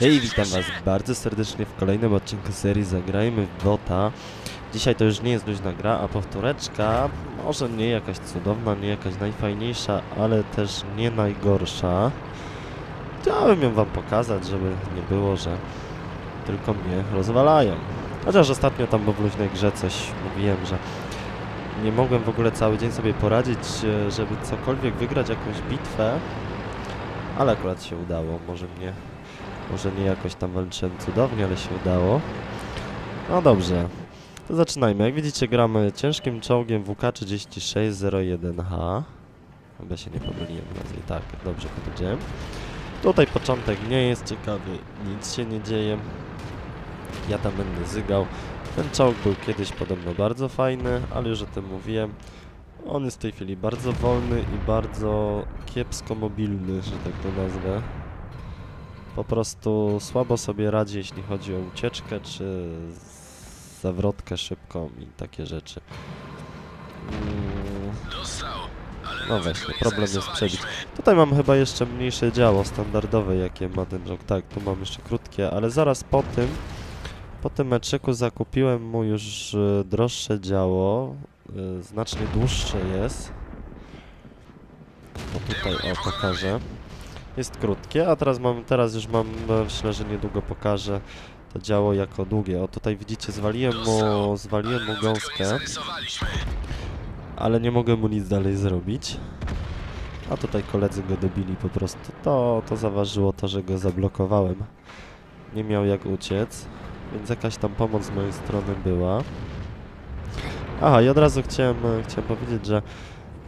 Hej, witam was bardzo serdecznie w kolejnym odcinku serii Zagrajmy w Bota. Dzisiaj to już nie jest luźna gra, a powtóreczka, może nie jakaś cudowna, nie jakaś najfajniejsza, ale też nie najgorsza. Chciałem ją wam pokazać, żeby nie było, że tylko mnie rozwalają. Chociaż ostatnio tam w luźnej grze coś mówiłem, że nie mogłem w ogóle cały dzień sobie poradzić, e, żeby cokolwiek wygrać, jakąś bitwę. Ale akurat się udało, może mnie może nie jakoś tam walczyłem cudownie, ale się udało. No dobrze, to zaczynajmy. Jak widzicie gramy ciężkim czołgiem WK3601H. Chyba się nie pomyliłem nazwie. Tak, dobrze powiedziałem. Tutaj początek nie jest ciekawy, nic się nie dzieje. Ja tam będę zygał. Ten czołg był kiedyś podobno bardzo fajny, ale już o tym mówiłem. On jest w tej chwili bardzo wolny i bardzo kiepsko mobilny, że tak to nazwę po prostu słabo sobie radzi, jeśli chodzi o ucieczkę, czy zawrotkę szybką i takie rzeczy. Mm, No właśnie, problem jest przebić. Tutaj mam chyba jeszcze mniejsze działo standardowe, jakie ma ten rok. Tak, tu mam jeszcze krótkie, ale zaraz po tym, po tym meczyku zakupiłem mu już e, droższe działo, e, znacznie dłuższe jest. To tutaj, o, pokażę jest krótkie, a teraz mam, teraz już mam, e, myślę, że niedługo pokażę to działo jako długie. O, tutaj widzicie, zwaliłem mu, zwaliłem mu gąskę, ale nie mogę mu nic dalej zrobić. A tutaj koledzy go dobili po prostu. To, to zaważyło to, że go zablokowałem. Nie miał jak uciec, więc jakaś tam pomoc z mojej strony była. Aha, i od razu chciałem, chciałem powiedzieć, że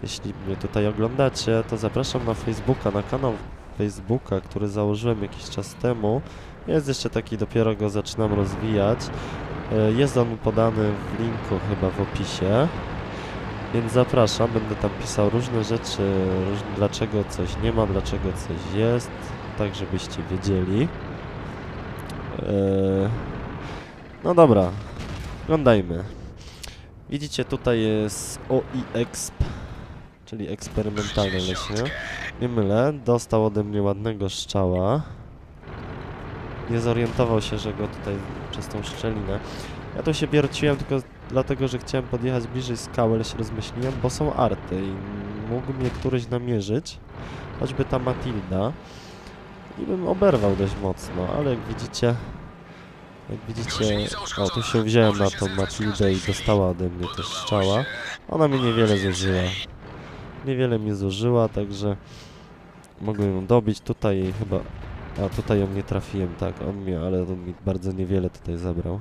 jeśli mnie tutaj oglądacie, to zapraszam na Facebooka, na kanał Facebooka, który założyłem jakiś czas temu. Jest jeszcze taki, dopiero go zaczynam rozwijać. E, Jest on podany w linku chyba w opisie. Więc zapraszam, będę tam pisał różne rzeczy, dlaczego coś nie ma, dlaczego coś jest, tak żebyście wiedzieli. E, No dobra, oglądajmy. Widzicie, tutaj jest OIEXP, czyli eksperymentalne leśnie. Nie mylę, dostał ode mnie ładnego strzała. Nie zorientował się, że go tutaj przez tą szczelinę. Ja tu się wierciłem tylko dlatego, że chciałem podjechać bliżej skały, ale się rozmyśliłem, bo są arty i mógł mnie któryś namierzyć, choćby ta Matilda. I bym oberwał dość mocno, ale jak widzicie, jak widzicie, o tu się wziąłem na tą Matildę i dostała ode mnie też strzała. Ona mi niewiele zużyła. Niewiele mi zużyła, także mogłem ją dobić. Tutaj chyba... A tutaj ją nie trafiłem, tak, on mnie, ale on mi bardzo niewiele tutaj zabrał.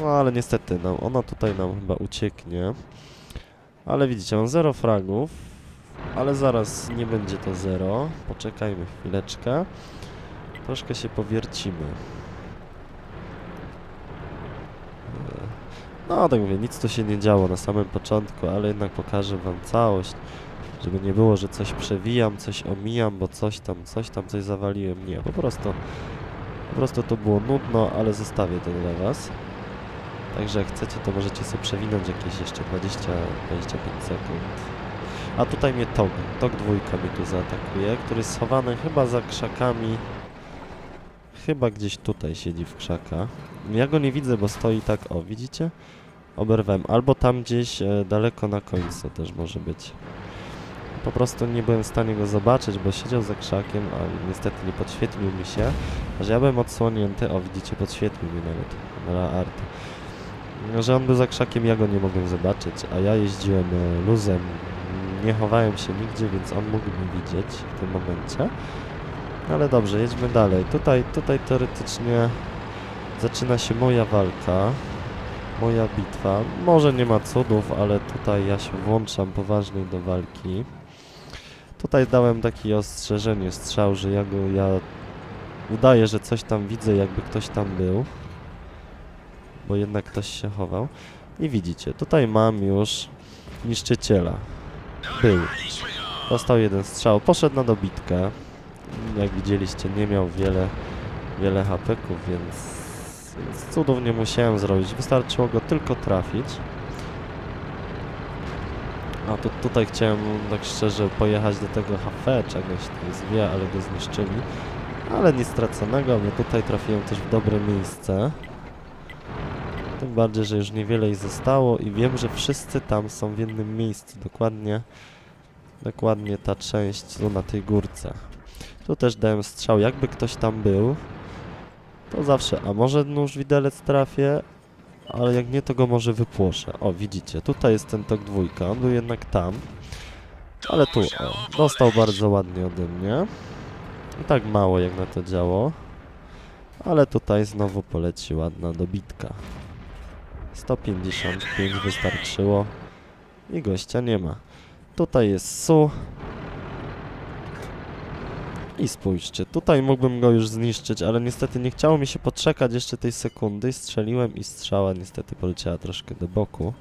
No ale niestety, no, ona tutaj nam chyba ucieknie. Ale widzicie, mam 0 fragów, ale zaraz nie będzie to 0. Poczekajmy chwileczkę. Troszkę się powiercimy. No, tak mówię, nic tu się nie działo na samym początku, ale jednak pokażę wam całość, żeby nie było, że coś przewijam, coś omijam, bo coś tam, coś tam, coś zawaliłem. Nie, po prostu, po prostu to było nudno, ale zostawię to dla was. Także jak chcecie, to możecie sobie przewinąć jakieś jeszcze 20-25 sekund. A tutaj mnie Tog, Tog dwójka mnie tu zaatakuje, który jest schowany chyba za krzakami. Chyba gdzieś tutaj siedzi w krzakach. Ja go nie widzę, bo stoi tak, o widzicie? Oberwem. Albo tam gdzieś e, daleko na końcu też może być. Po prostu nie byłem w stanie go zobaczyć, bo siedział za krzakiem, a niestety nie podświetlił mi się. Że ja byłem odsłonięty, o widzicie, podświetlił mi nawet na arty. Że on był za krzakiem, ja go nie mogłem zobaczyć, a ja jeździłem e, luzem, nie chowałem się nigdzie, więc on mógł mnie widzieć w tym momencie. Ale dobrze, jedźmy dalej. Tutaj, tutaj teoretycznie zaczyna się moja walka, moja bitwa. Może nie ma cudów, ale tutaj ja się włączam poważniej do walki. Tutaj dałem takie ostrzeżenie, strzał, że ja go, ja udaję, że coś tam widzę, jakby ktoś tam był. Bo jednak ktoś się chował. I widzicie, tutaj mam już niszczyciela. Był. Dostał jeden strzał, poszedł na dobitkę. Jak widzieliście, nie miał wiele, wiele hapeków, więc, więc musiałem zrobić. Wystarczyło go tylko trafić. A tu, tutaj chciałem tak szczerze pojechać do tego hafe czegoś tam zwie, ale go zniszczyli. Ale nic straconego, bo tutaj trafiłem też w dobre miejsce. Tym bardziej, że już niewiele ich zostało i wiem, że wszyscy tam są w jednym miejscu. Dokładnie, dokładnie ta część tu na tej górce. Tu też dałem strzał, jakby ktoś tam był. To zawsze, a może nóż widelec trafię, ale jak nie, to go może wypłoszę. O, widzicie, tutaj jest ten tok dwójka, on był jednak tam. Ale tu, o, dostał bardzo ładnie ode mnie. I tak mało jak na to działo. Ale tutaj znowu poleci ładna dobitka. 155 wystarczyło. I gościa nie ma. Tutaj jest Su. I spójrzcie, tutaj mógłbym go już zniszczyć, ale niestety nie chciało mi się poczekać jeszcze tej sekundy. Strzeliłem i strzała niestety poleciała troszkę do boku.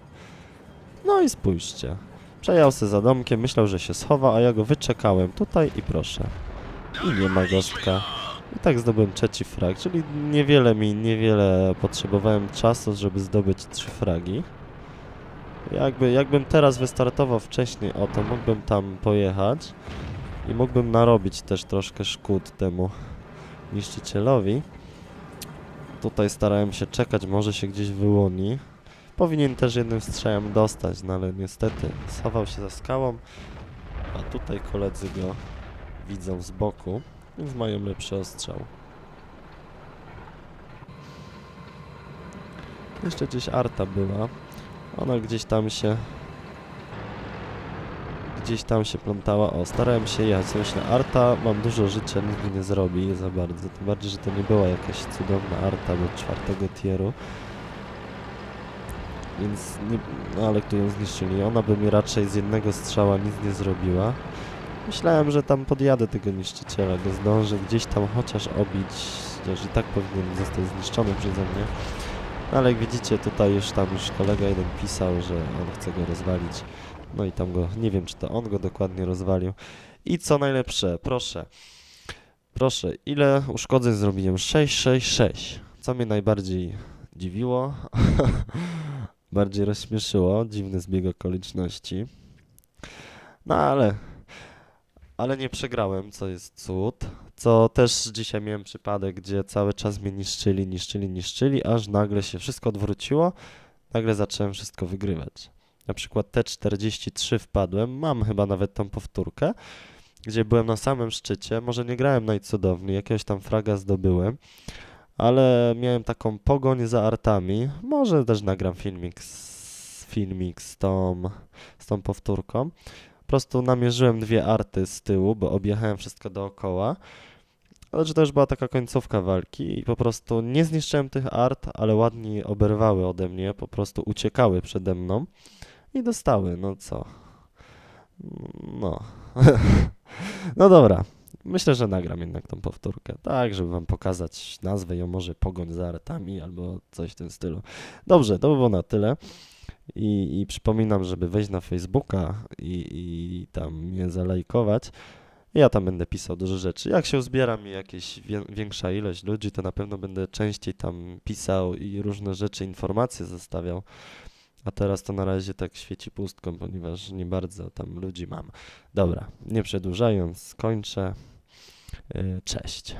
No i spójrzcie. Przejął se za domkiem, myślał, że się schowa, a ja go wyczekałem tutaj i proszę. I nie ma gostka. I tak zdobyłem trzeci frag, czyli niewiele mi, niewiele potrzebowałem czasu, żeby zdobyć trzy fragi. Jakby, jakbym teraz wystartował wcześniej, o to mógłbym tam pojechać i mógłbym narobić też troszkę szkód temu niszczycielowi. Tutaj starałem się czekać, może się gdzieś wyłoni. Powinien też jednym strzałem dostać, no ale niestety schował się za skałą, a tutaj koledzy go widzą z boku, więc mają lepszy ostrzał. Jeszcze gdzieś Arta była. Ona gdzieś tam się gdzieś tam się plątała. O, starałem się jechać. Myślę, Arta, mam dużo życia, nic mi nie zrobi za bardzo. Tym bardziej, że to nie była jakaś cudowna Arta do czwartego tieru. Więc, nie, no ale tu ją zniszczyli. Ona by mi raczej z jednego strzała nic nie zrobiła. Myślałem, że tam podjadę tego niszczyciela, go zdążę gdzieś tam chociaż obić, chociaż i tak powinien zostać zniszczony przeze mnie. No, ale jak widzicie, tutaj już tam już kolega jeden pisał, że on chce go rozwalić. No i tam go, nie wiem czy to on go dokładnie rozwalił. I co najlepsze, proszę, proszę, ile uszkodzeń zrobiłem? 666. Co mnie najbardziej dziwiło, bardziej rozśmieszyło, dziwny zbieg okoliczności. No ale, ale nie przegrałem, co jest cud. Co też dzisiaj miałem przypadek, gdzie cały czas mnie niszczyli, niszczyli, niszczyli, aż nagle się wszystko odwróciło. Nagle zacząłem wszystko wygrywać. Na przykład T43 wpadłem, mam chyba nawet tą powtórkę, gdzie byłem na samym szczycie. Może nie grałem najcudowniej, jakiegoś tam fraga zdobyłem, ale miałem taką pogoń za artami. Może też nagram filmik z, filmik z, tą, z tą powtórką. Po prostu namierzyłem dwie arty z tyłu, bo objechałem wszystko dookoła. Ale że to już była taka końcówka walki i po prostu nie zniszczyłem tych art, ale ładnie oberwały ode mnie, po prostu uciekały przede mną i dostały, no co. No. no dobra. Myślę, że nagram jednak tą powtórkę, tak, żeby wam pokazać nazwę ją może Pogoń za artami albo coś w tym stylu. Dobrze, to by było na tyle. I, i przypominam, żeby wejść na Facebooka i, i tam mnie zalajkować. Ja tam będę pisał dużo rzeczy. Jak się uzbiera mi wie, większa ilość ludzi, to na pewno będę częściej tam pisał i różne rzeczy, informacje zostawiał. A teraz to na razie tak świeci pustką, ponieważ nie bardzo tam ludzi mam. Dobra, nie przedłużając, kończę. Yy, Cześć.